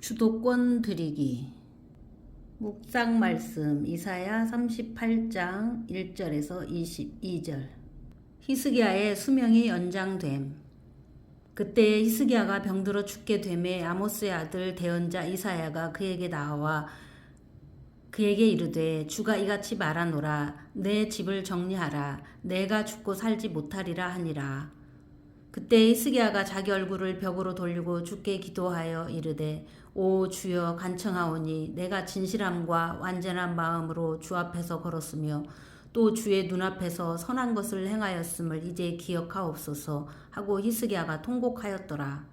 주도권 드리기. 묵상 말씀 이사야 38장 1절에서 22절. 히스기야의 수명이 연장됨. 그때 히스기야가 병들어 죽게 되매 아모스의 아들 대언자 이사야가 그에게 나와 그에게 이르되 주가 이같이 말하노라. 내 집을 정리하라. 내가 죽고 살지 못하리라 하니라 그때 히스기야가 자기 얼굴을 벽으로 돌리고 주께 기도하여 이르되 오 주여 간청하오니 내가 진실함과 완전한 마음으로 주 앞에서 걸었으며 또 주의 눈앞에서 선한 것을 행하였음을 이제 기억하옵소서 하고 히스기야가 통곡하였더라.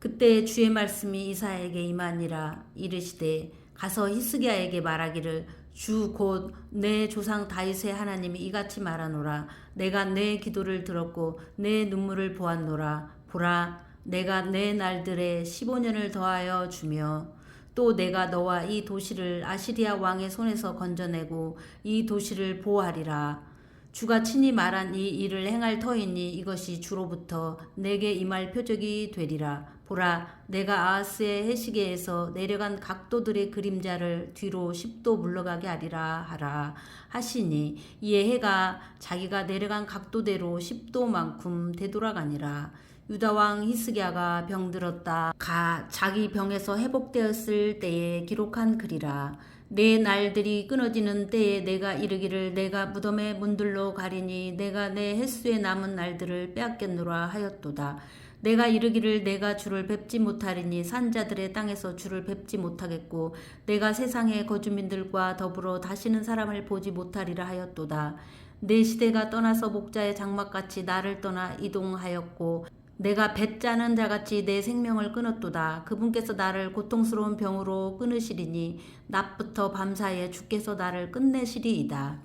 그때 주의 말씀이 이사에게 임하니라 이르시되 가서 히스기야에게 말하기를 주 곧 내 조상 다윗의 하나님이 이같이 말하노라. 내가 내 기도를 들었고 내 눈물을 보았노라. 보라 내가 내 날들에 15년을 더하여 주며 또 내가 너와 이 도시를 아시리아 왕의 손에서 건져내고 이 도시를 보호하리라 주가 친히 말한 이 일을 행할 터이니 이것이 주로부터 내게 임할 표적이 되리라. 보라, 내가 아하스의 해시계에서 내려간 각도들의 그림자를 뒤로 10도 물러가게 하리라 하라 하시니 이에 해가 자기가 내려간 각도대로 10도만큼 되돌아가니라. 유다 왕 히스기야가 병들었다. 가 자기 병에서 회복되었을 때에 기록한 글이라. 내 날들이 끊어지는 때에 내가 이르기를 내가 무덤의 문들로 가리니 내가 내 횟수에 남은 날들을 빼앗겠노라 하였도다. 내가 이르기를 내가 주를 뵙지 못하리니 산자들의 땅에서 주를 뵙지 못하겠고 내가 세상의 거주민들과 더불어 다시는 사람을 보지 못하리라 하였도다. 내 시대가 떠나서 목자의 장막같이 나를 떠나 이동하였고 내가 뱉자는 자같이 내 생명을 끊었도다. 그분께서 나를 고통스러운 병으로 끊으시리니 낮부터 밤사이에 주께서 나를 끝내시리이다.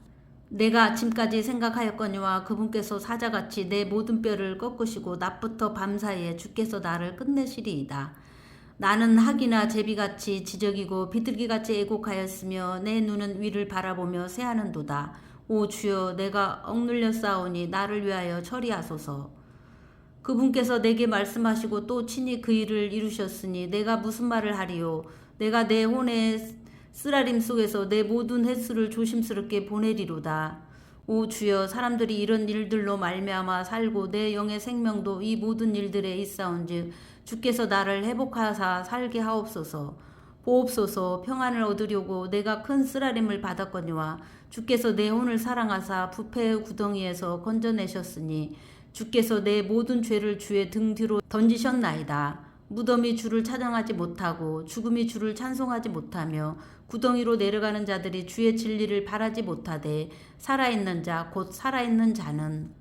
내가 아침까지 생각하였거니와 그분께서 사자같이 내 모든 뼈를 꺾으시고 낮부터 밤사이에 주께서 나를 끝내시리이다. 나는 학이나 제비같이 지적이고 비둘기같이 애곡하였으며 내 눈은 위를 바라보며 새하는도다. 오 주여 내가 억눌려 싸우니 나를 위하여 처리하소서. 그분께서 내게 말씀하시고 또 친히 그 일을 이루셨으니 내가 무슨 말을 하리요? 내가 내 혼의 쓰라림 속에서 내 모든 횟수를 조심스럽게 보내리로다. 오 주여 사람들이 이런 일들로 말미암아 살고 내 영의 생명도 이 모든 일들에 있사온즉 주께서 나를 회복하사 살게 하옵소서. 보옵소서 평안을 얻으려고 내가 큰 쓰라림을 받았거니와 주께서 내 혼을 사랑하사 부패의 구덩이에서 건져내셨으니 주께서 내 모든 죄를 주의 등 뒤로 던지셨나이다. 무덤이 주를 찬양하지 못하고 죽음이 주를 찬송하지 못하며 구덩이로 내려가는 자들이 주의 진리를 바라지 못하되 살아있는 자 곧 살아있는 자는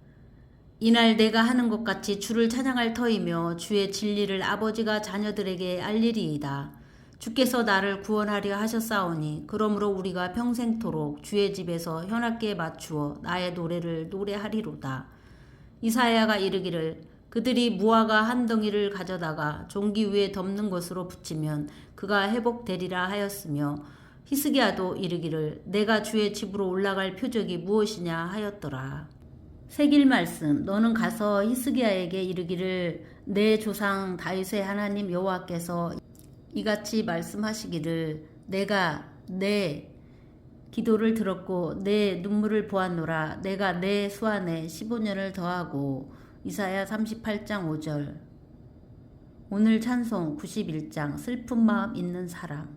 이날 내가 하는 것 같이 주를 찬양할 터이며 주의 진리를 아버지가 자녀들에게 알리리이다. 주께서 나를 구원하려 하셨사오니 그러므로 우리가 평생토록 주의 집에서 현악기에 맞추어 나의 노래를 노래하리로다. 이사야가 이르기를 그들이 무화과 한 덩이를 가져다가 종기 위에 덮는 것으로 붙이면 그가 회복되리라 하였으며 히스기야도 이르기를 내가 주의 집으로 올라갈 표적이 무엇이냐 하였더라. 새길 말씀 너는 가서 히스기야에게 이르기를 내 조상 다윗의 하나님 여호와께서 이같이 말씀하시기를 내가 내 기도를 들었고 내 눈물을 보았노라. 내가 내 수완에 15년을 더하고 이사야 38장 5절. 오늘 찬송 91장 슬픈 마음 있는 사람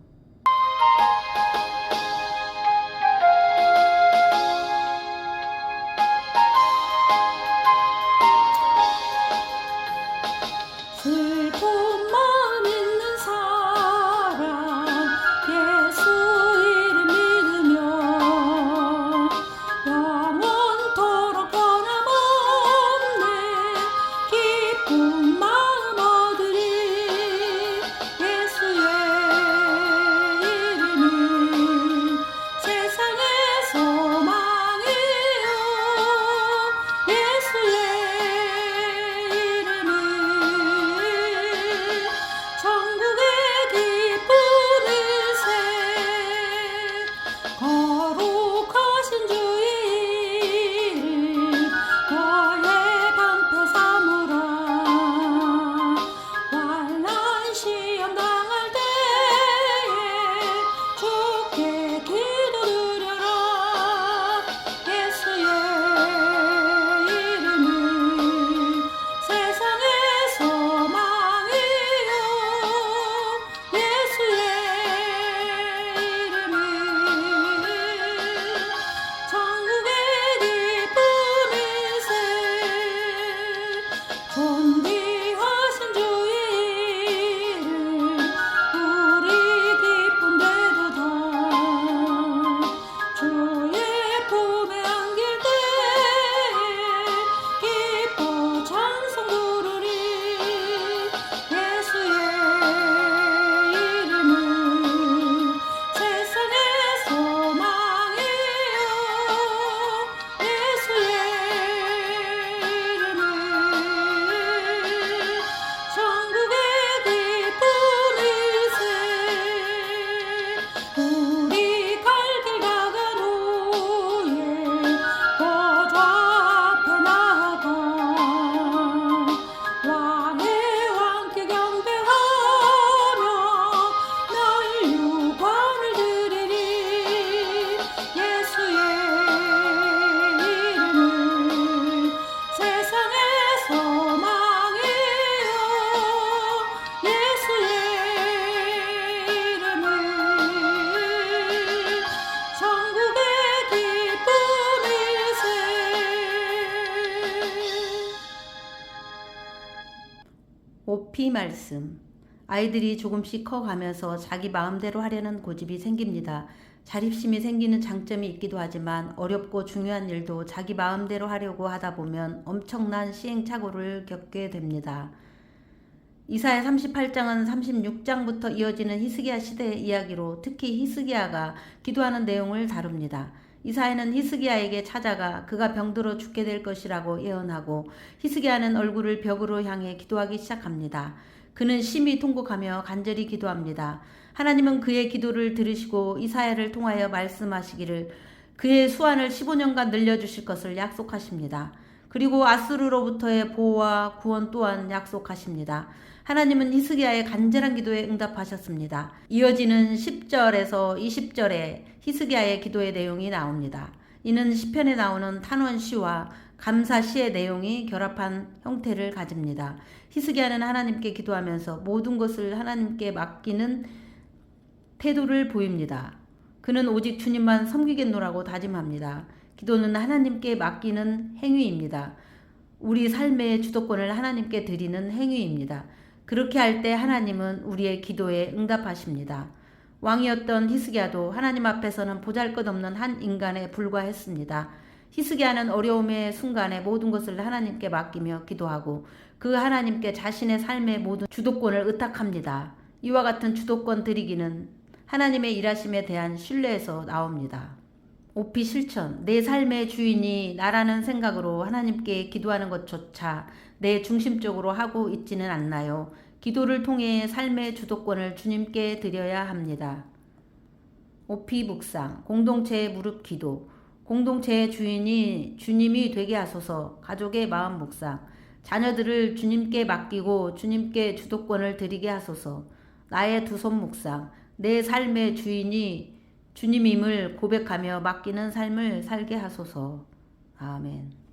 이 말씀. 아이들이 조금씩 커가면서 자기 마음대로 하려는 고집이 생깁니다. 자립심이 생기는 장점이 있기도 하지만 어렵고 중요한 일도 자기 마음대로 하려고 하다 보면 엄청난 시행착오를 겪게 됩니다. 이사야 38장은 36장부터 이어지는 히스기야 시대의 이야기로 특히 히스기야가 기도하는 내용을 다룹니다. 이사야는 히스기야에게 찾아가 그가 병들어 죽게 될 것이라고 예언하고 히스기야는 얼굴을 벽으로 향해 기도하기 시작합니다. 그는 심히 통곡하며 간절히 기도합니다. 하나님은 그의 기도를 들으시고 이사야를 통하여 말씀하시기를 그의 수완을 15년간 늘려주실 것을 약속하십니다. 그리고 아수르로부터의 보호와 구원 또한 약속하십니다. 하나님은 히스기야의 간절한 기도에 응답하셨습니다. 이어지는 10절에서 20절에 히스기야의 기도의 내용이 나옵니다. 이는 시편에 나오는 탄원시와 감사시의 내용이 결합한 형태를 가집니다. 히스기야는 하나님께 기도하면서 모든 것을 하나님께 맡기는 태도를 보입니다. 그는 오직 주님만 섬기겠노라고 다짐합니다. 기도는 하나님께 맡기는 행위입니다. 우리 삶의 주도권을 하나님께 드리는 행위입니다. 그렇게 할 때 하나님은 우리의 기도에 응답하십니다. 왕이었던 히스기야도 하나님 앞에서는 보잘것없는 한 인간에 불과했습니다. 히스기야는 어려움의 순간에 모든 것을 하나님께 맡기며 기도하고 그 하나님께 자신의 삶의 모든 주도권을 의탁합니다. 이와 같은 주도권 드리기는 하나님의 일하심에 대한 신뢰에서 나옵니다. 오피 실천. 내 삶의 주인이 나라는 생각으로 하나님께 기도하는 것조차 내 중심적으로 하고 있지는 않나요? 기도를 통해 삶의 주도권을 주님께 드려야 합니다. 오피 묵상. 공동체의 무릎 기도. 공동체의 주인이 주님이 되게 하소서. 가족의 마음 묵상. 자녀들을 주님께 맡기고 주님께 주도권을 드리게 하소서. 나의 두 손 묵상. 내 삶의 주인이 주님임을 고백하며 맡기는 삶을 살게 하소서. 아멘.